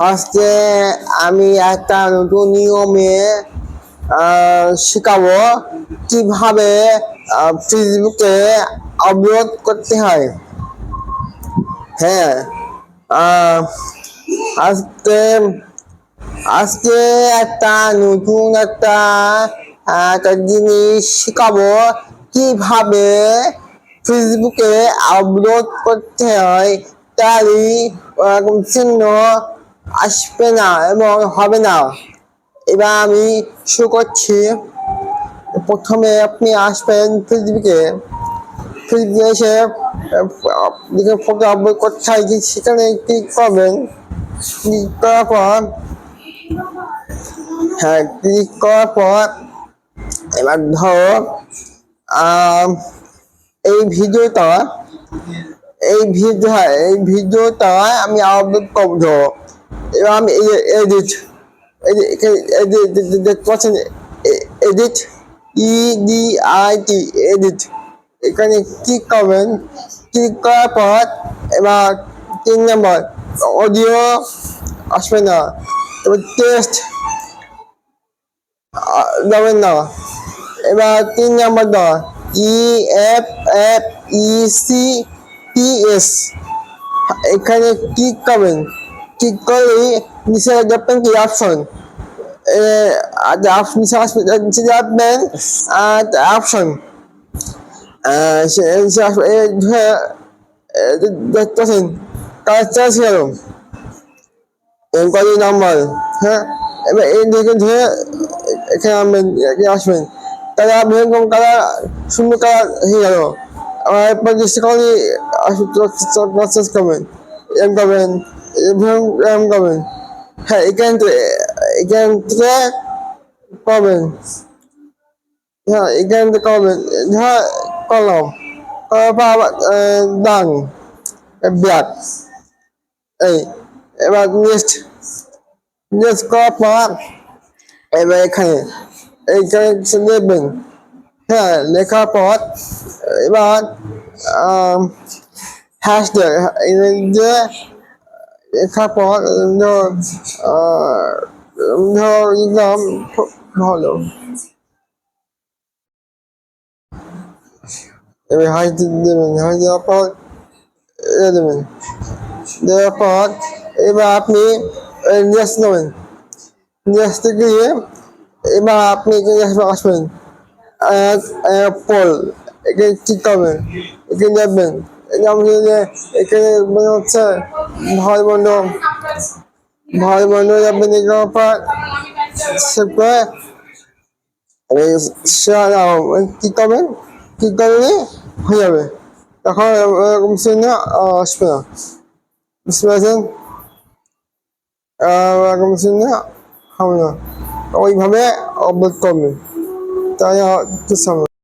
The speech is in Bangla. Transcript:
আজকে আমি একটা নতুন নিয়মে শেখাবো কীভাবে ফেসবুকে আপলোড করতে হয়। হ্যাঁ আজকে আজকে একটা নতুন একটা একটা জিনিস শেখাবো কীভাবে ফেসবুকে আপলোড করতে হয়। তারই চিহ্ন আসবে না এবং হবে না। এবার আমি শুরু করছি। প্রথমে আপনি আসবেন ফেসবুকে। ফেসবুকে এসে দিকে ফটো আপলোড করতে হয় যে সেখানে ক্লিক করবেন। ক্লিক করার পর হ্যাঁ ক্লিক করার পর, এবার ধরো এই ভিডিওটা, এই ভিডিও, এই ভিডিওটা আমি আপলোড করব আমি এডিট এডিট পাচ্ছেন edit E D I T edit এখানে ক্লিক করবেন ক্লিক করার পর এবার তিন নম্বর অডিও আসবে না। এবার টেস্ট যাবেন না। এবার তিন নম্বর দাও E F F E C T S এখানে ক্লিক করবেন। ক্লিক করে নিচে যাবেন কি অপশন নিচে আসবে নিচে যাবেন আর অপশন দেখতেছেন কাজটা ছিল কত নাম্বার হ্যাঁ এবার এই দিকে ধরে এখানে আনবেন এখানে আসবেন আপনি এরকম কালার সুন্দর কালার হয়ে গেল আর এরপর চেষ্টা করি প্রসেস করবেন এম করবেন এম করবেন হ্যাঁ এখান এখান থেকে পাবেন। হ্যাঁ এখান থেকে করবেন হ্যাঁ করার পর আবার এই, এবার নেক্সট নেক্সট করার পর, এবার এখানে এইখানে কিছু লিখবেন হ্যাঁ লেখার পর, এবার হ্যাশ দিয়ে লেখার পর ধর ধর ভালো এবার হাই দেবেন হাই দেওয়ার পর এটা দেবেন। দেওয়ার পর, এবার আপনি নেক্সট নেবেন। নেক্সট গিয়ে, এবার আপনি এখানে আসবেন পল এখানে ঠিক করবেন, এখানে যাবেন এখানে হচ্ছে ভয় বন্ধ ভয় বন্ধ এখানে করে কি করবেন কি করলে হয়ে যাবে। তখন এরকম আসবে না। বুঝতে পারছেন? এরকম হবে না। ওইভাবে অবলোড করবেন তাই সময়